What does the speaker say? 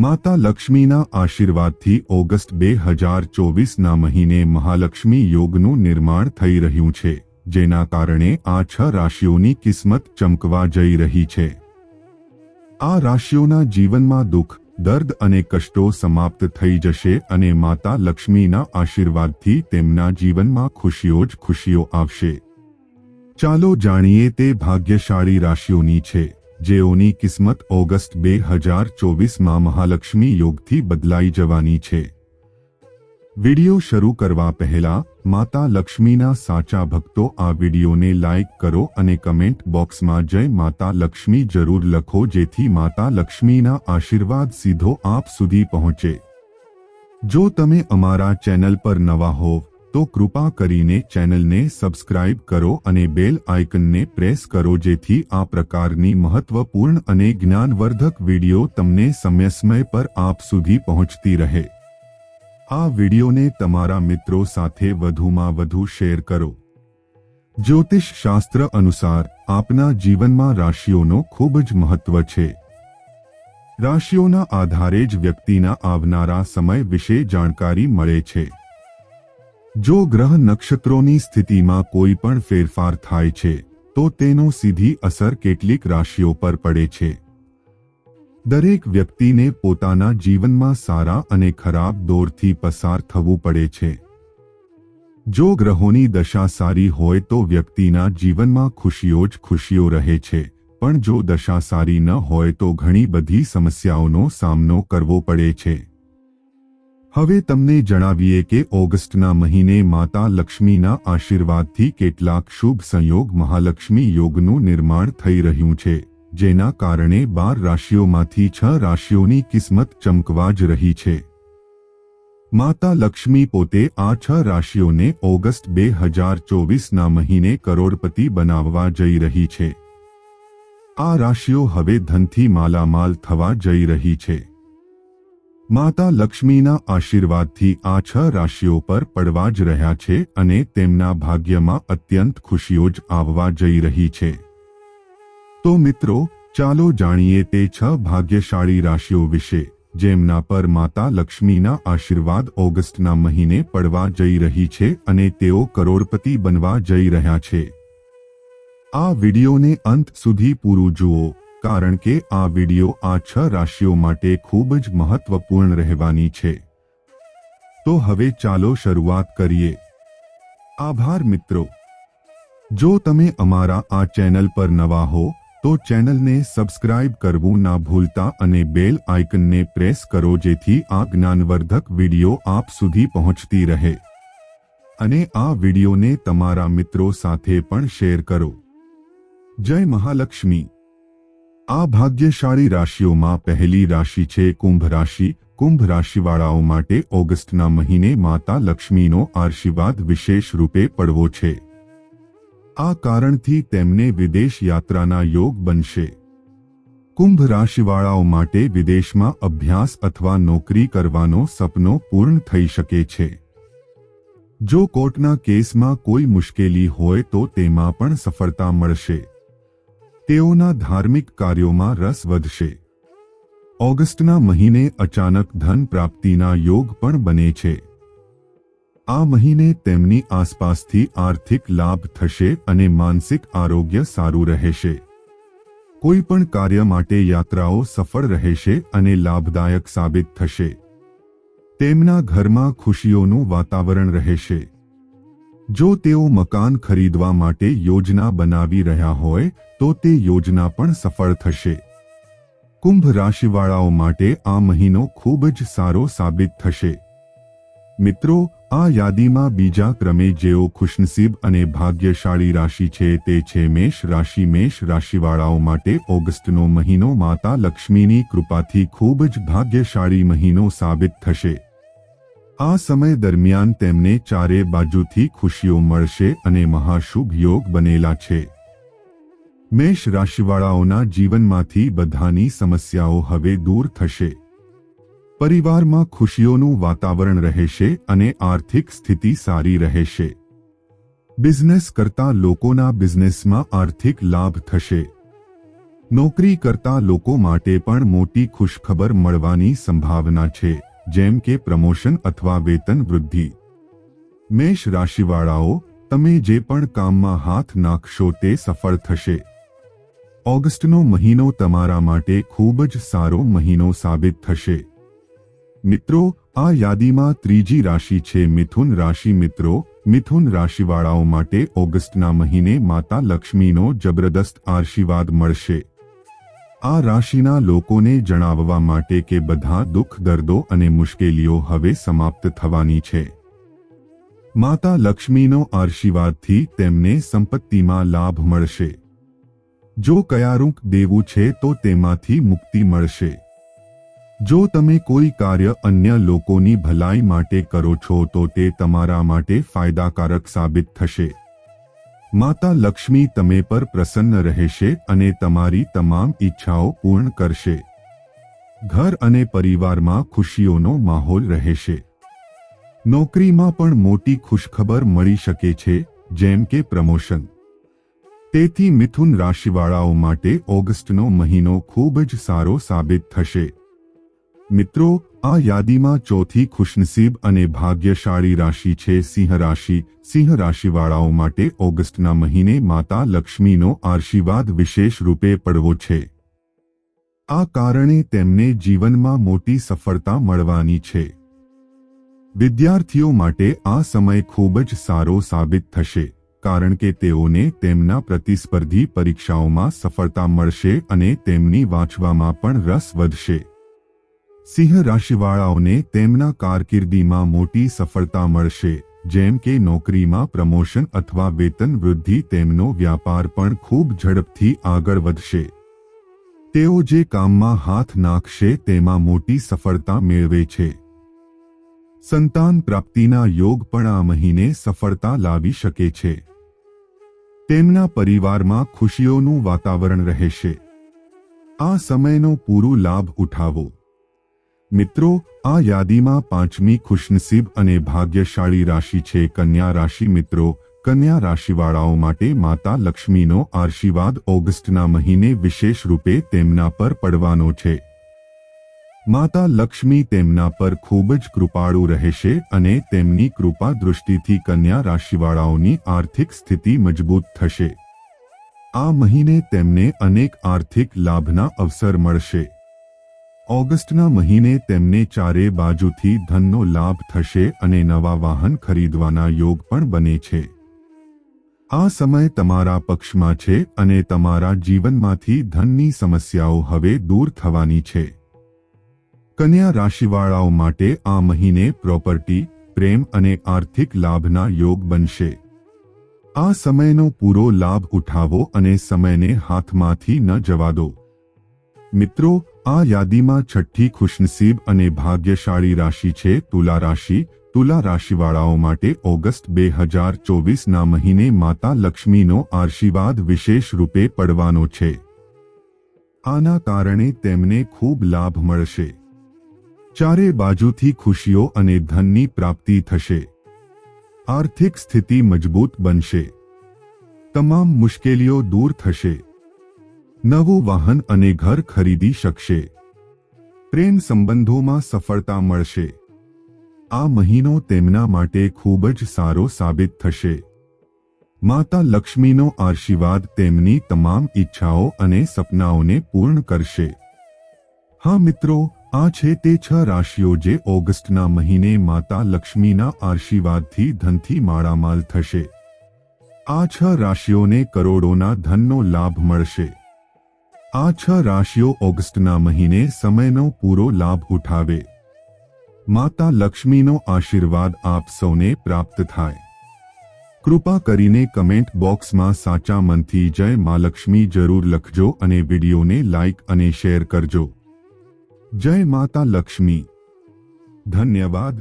માતા લક્ષ્મીના આશીર્વાદથી ઓગસ્ટ બે હજાર ચોવીસના મહિને મહાલક્ષ્મી યોગનું નિર્માણ થઈ રહ્યું છે, જેના કારણે આ છ રાશિઓની કિસ્મત ચમકવા જઈ રહી છે. આ રાશિઓના જીવનમાં દુઃખ, દર્દ અને કષ્ટો સમાપ્ત થઈ જશે અને માતા લક્ષ્મીના આશીર્વાદથી તેમના જીવનમાં ખુશીઓ જ ખુશીઓ આવશે. ચાલો જાણીએ તે ભાગ્યશાળી રાશિઓની છે. જેઓની કિસ્મત ઓગસ્ટ બે હજાર ચોવીસમાં મહાલક્ષ્મી યોગથી બદલાઈ જવાની છે. વિડિયો શરૂ કરવા પહેલા માતા લક્ષ્મીના સાચા ભક્તો આ વિડિયોને લાઇક કરો અને કમેન્ટ બોક્સમાં જય માતા લક્ષ્મી જરૂર લખો જેથી માતા લક્ષ્મીના આશીર્વાદ સીધો આપ સુધી પહોંચે. જો તમે અમારા ચેનલ પર નવા હોવ તો કૃપા કરીને ચેનલને સબસ્ક્રાઇબ કરો અને બેલ આઇકનને પ્રેસ કરો જેથી આ પ્રકારની મહત્વપૂર્ણ અને જ્ઞાનવર્ધક વિડિયો તમને સમય સમય પર આપ સુધી પહોંચતી રહે. આ વિડિયોને તમારા મિત્રો સાથે વધુમાં વધુ શેર કરો. જ્યોતિષ શાસ્ત્ર અનુસાર, આપના જીવનમાં રાશિઓનો ખૂબ જ મહત્વ છે. રાશિઓના આધારે જ વ્યક્તિના આવનારા સમય વિશે જાણકારી મળે છે. જો ગ્રહ નક્ષત્રોની સ્થિતિમાં કોઈ પણ ફેરફાર થાય છે, તો તેનો સીધી અસર કેટલીક રાશિઓ પર પડે છે. દરેક વ્યક્તિને પોતાના જીવનમાં સારા અને ખરાબ દોરથી પસાર થવું પડે છે. જો ગ્રહોની દશા સારી હોય તો વ્યક્તિના જીવનમાં ખુશીઓ જ ખુશીઓ રહે છે, પણ જો દશા સારી ન હોય તો ઘણી બધી સમસ્યાઓનો સામનો કરવો પડે છે. હવે તમને જણાવીએ કે ઓગસ્ટના મહિને માતા લક્ષ્મીના આશીર્વાદથી કેટલાક શુભ સંયોગ મહાલક્ષ્મી યોગનું નિર્માણ થઈ રહ્યું છે, જેના કારણે બાર રાશિઓમાંથી છ રાશિઓની કિસ્મત ચમકવા જ રહી છે. માતા લક્ષ્મી પોતે આ છ રાશિઓને ઓગસ્ટ બે હજાર ચોવીસના મહિને કરોડપતિ બનાવવા જઈ રહી છે. આ રાશિઓ હવે ધનથી માલામાલ થવા જઈ રહી છે. માતા લક્ષ્મીના આશીર્વાદથી આ છ રાશિઓ પર પડવા જ રહ્યા છે અને તેમના ભાગ્યમાં અત્યંત ખુશીઓ જ આવવા જઈ રહી છે. તો મિત્રો, ચાલો જાણીએ તે છ ભાગ્યશાળી રાશિઓ વિશે, જેમના પર માતા લક્ષ્મીના આશીર્વાદ ઓગસ્ટના મહિને પડવા જઈ રહી છે અને તેઓ કરોડપતિ બનવા જઈ રહ્યા છે. આ વિડિયોને અંત સુધી પૂરું જુઓ. કારણ કે આ વિડિયો આ છ રાશિઓ માટે ખૂબ જ મહત્વપૂર્ણ રહેવાની છે. તો હવે ચાલો શરૂઆત કરીએ. આભાર મિત્રો. જો તમે અમારા આ ચેનલ પર નવા હો, તો ચેનલને સબસ્ક્રાઇબ કરવું ના ભૂલતા અને બેલ આઇકનને પ્રેસ કરો જેથી આ જ્ઞાનવર્ધક વિડિયો આપ સુધી પહોંચતી રહે. અને આ વિડિયોને તમારા મિત્રો સાથે પણ શેર કરો. જય મહાલક્ષ્મી. આ ભાગ્યશાળી રાશિઓમાં પહેલી રાશિ છે કુંભ રાશિ. કુંભ રાશિવાળાઓ માટે ઓગસ્ટના મહિને માતા લક્ષ્મીનો આશીર્વાદ વિશેષ રૂપે પડવો છે. આ કારણથી તેમને વિદેશ યાત્રાના યોગ બનશે. કુંભ રાશિવાળાઓ માટે વિદેશમાં અભ્યાસ અથવા નોકરી કરવાનો સપનો પૂર્ણ થઈ શકે છે. જો કોર્ટના કેસમાં કોઈ મુશ્કેલી હોય તો તેમાં પણ સફળતા મળશે. તેઓના ધાર્મિક કાર્યોમાં રસ વધશે. ઓગસ્ટના મહિને અચાનક ધન પ્રાપ્તિના યોગ પણ બને છે. આ મહિને તેમની આસપાસથી આર્થિક લાભ થશે અને માનસિક આરોગ્ય સારું રહેશે. કોઈ પણ કાર્ય માટે યાત્રાઓ સફળ રહેશે અને લાભદાયક સાબિત થશે. તેમના ઘરમાં ખુશીઓનું વાતાવરણ રહેશે. જો તેઓ મકાન ખરીદવા માટે યોજના બનાવી રહ્યા હોય, તો તે યોજના પણ સફળ થશે. કુંભ રાશિવાળાઓ માટે આ મહિનો ખૂબ જ સારો સાબિત થશે. મિત્રો, આ યાદીમાં બીજા ક્રમે જેઓ ખુશનસીબ અને ભાગ્યશાળી રાશિ છે તે છે મેષ રાશિ. મેષ રાશિવાળાઓ માટે ઓગસ્ટનો મહિનો માતા લક્ષ્મીની કૃપાથી ખૂબ જ ભાગ્યશાળી મહિનો સાબિત થશે. આ સમય દરમિયાન તેમને ચારે બાજુથી ખુશીઓ મળશે અને મહાશુભ યોગ બનેલા છે. મેષ રાશિવાળાઓના જીવનમાંથી બધાની સમસ્યાઓ હવે દૂર થશે. પરિવારમાં ખુશીઓનું વાતાવરણ રહેશે અને આર્થિક સ્થિતિ સારી રહેશે. બિઝનેસ કરતા લોકોના બિઝનેસમાં આર્થિક લાભ થશે. નોકરી કરતા લોકો માટે પણ મોટી ખુશખબર મળવાની સંભાવના છે. જેમ કે પ્રમોશન અથવા વેતન વૃદ્ધિ. મેષ રાશિવાળાઓ, તમે જે પણ કામમાં હાથ નાખશો તે સફળ થશે. ઓગસ્ટનો મહિનો તમારા માટે ખૂબ જ સારો મહિનો સાબિત થશે. મિત્રો, આ યાદીમાં ત્રીજી રાશિ છે મિથુન રાશિ મિત્રો. મિથુન રાશિવાળાઓ માટે ઓગસ્ટના મહિને માતા લક્ષ્મીનો જબરદસ્ત આશીર્વાદ મળશે. આ રાશિના લોકોને જણાવવા માટે કે બધા દુઃખ, દર્દો અને મુશ્કેલીઓ હવે સમાપ્ત થવાની છે. માતા લક્ષ્મીનો આશીર્વાદથી તેમને સંપત્તિમાં લાભ મળશે. જો કયારુંક દેવું છે તો તેમાંથી મુક્તિ મળશે. જો તમે કોઈ કાર્ય અન્ય લોકોની ભલાઈ માટે કરો છો તો તે તમારા માટે ફાયદાકારક સાબિત થશે. માતા લક્ષ્મી તમે પર પ્રસન્ન રહેશે અને તમારી તમામ ઈચ્છાઓ પૂર્ણ કરશે. ઘર અને પરિવારમાં ખુશીઓનો માહોલ રહેશે. નોકરીમાં પણ મોટી ખુશખબર મળી શકે છે, જેમ કે પ્રમોશન. તેથી મિથુન રાશિવાળાઓ માટે ઓગસ્ટનો મહિનો ખૂબ જ સારો સાબિત થશે. મિત્રો આ યાદીમાં ચોથી ખુશનસીબ અને ભાગ્યશાળી રાશિ છે સિંહ રાશિ. સિંહ રાશિવાળાઓ માટે ઓગસ્ટના મહિને માતા લક્ષ્મીનો આશીર્વાદ વિશેષ રૂપે પડવો છે. આ કારણે તેમને જીવનમાં મોટી સફળતા મળવાની છે. વિદ્યાર્થીઓ માટે આ સમય ખૂબ જ સારો સાબિત થશે, કારણ કે તેઓને તેમના પ્રતિસ્પર્ધી પરીક્ષાઓમાં સફળતા મળશે અને તેમની વાંચવામાં પણ રસ વધશે. સિંહ રાશિવાળાઓને તેમના કારકિર્દીમાં મોટી સફળતા મળશે, જેમ કે નોકરીમાં પ્રમોશન અથવા વેતન વૃદ્ધિ તેમનો વ્યાપાર પણ ખૂબ ઝડપથી આગળ વધશે. તેઓ જે કામમાં હાથ નાખશે તેમાં મોટી સફળતા મેળવે છે. સંતાન પ્રાપ્તિના યોગ પણ આ મહિને સફળતા લાવી શકે છે. તેમના પરિવારમાં ખુશીઓનું વાતાવરણ રહેશે. આ સમયનો પૂરો લાભ ઉઠાવો. મિત્રો, આ યાદીમાં પાંચમી ખુશનસીબ અને ભાગ્યશાળી રાશિ છે કન્યા રાશિ મિત્રો. કન્યા રાશિવાળાઓ માટે માતા લક્ષ્મીનો આશીર્વાદ ઓગસ્ટના મહિને વિશેષ રૂપે તેમના પર પડવાનો છે. માતા લક્ષ્મી તેમના પર ખૂબ જ કૃપાળુ રહેશે અને તેમની કૃપા દૃષ્ટિથી કન્યા રાશિવાળાઓની આર્થિક સ્થિતિ મજબૂત થશે. આ મહિને તેમને અનેક આર્થિક લાભના અવસર મળશે. ઓગસ્ટના મહિને તેમને ચારે બાજુથી ધનનો લાભ થશે અને નવા વાહન ખરીદવાના યોગ પણ બને છે. આ સમય તમારા પક્ષમાં છે અને તમારા જીવનમાંથી ધનની સમસ્યાઓ હવે દૂર થવાની છે. કન્યા રાશિવાળાઓ માટે આ મહિને પ્રોપર્ટી, પ્રેમ અને આર્થિક લાભના યોગ બનશે. આ સમયનો પૂરો લાભ ઉઠાવો અને સમયને હાથમાંથી ન જવા દો. મિત્રો આ યાદીમાં છઠ્ઠી ખુશનસીબ અને ભાગ્યશાળી રાશિ છે તુલા રાશિ. તુલા રાશિવાળાઓ માટે ઓગસ્ટ બે હજાર ચોવીસના મહિને માતા લક્ષ્મીનો આશીર્વાદ વિશેષ રૂપે પડવાનો છે. આના કારણે તેમને ખૂબ લાભ મળશે. ચારે બાજુથી ખુશીઓ અને ધનની પ્રાપ્તિ થશે. આર્થિક સ્થિતિ મજબૂત બનશે. તમામ મુશ્કેલીઓ દૂર થશે. નવું વાહન અને ઘર ખરીદી શકશે. પ્રેમ સંબંધોમાં સફળતા મળશે. આ મહિનો તેમના માટે ખૂબ જ સારો સાબિત થશે. માતા લક્ષ્મીનો આશીર્વાદ તેમની તમામ ઈચ્છાઓ અને સપનાઓને પૂર્ણ કરશે. હા મિત્રો, આ છે તે છ રાશિઓ જે ઓગસ્ટના મહિને માતા લક્ષ્મીના આશીર્વાદથી ધનથી માળામાલ થશે. આ છ રાશિઓને કરોડોના ધનનો લાભ મળશે. આ છ રાશિઓ ઓગસ્ટના મહિને સમયનો પૂરો લાભ ઉઠાવે. માતા લક્ષ્મીનો આશીર્વાદ આપ સૌને પ્રાપ્ત થાય. કૃપા કરીને કમેન્ટ બોક્સમાં સાચા મનથી જય મા લક્ષ્મી જરૂર લખજો અને વિડીયોને લાઇક અને શેર કરજો. જય માતા લક્ષ્મી. ધન્યવાદ.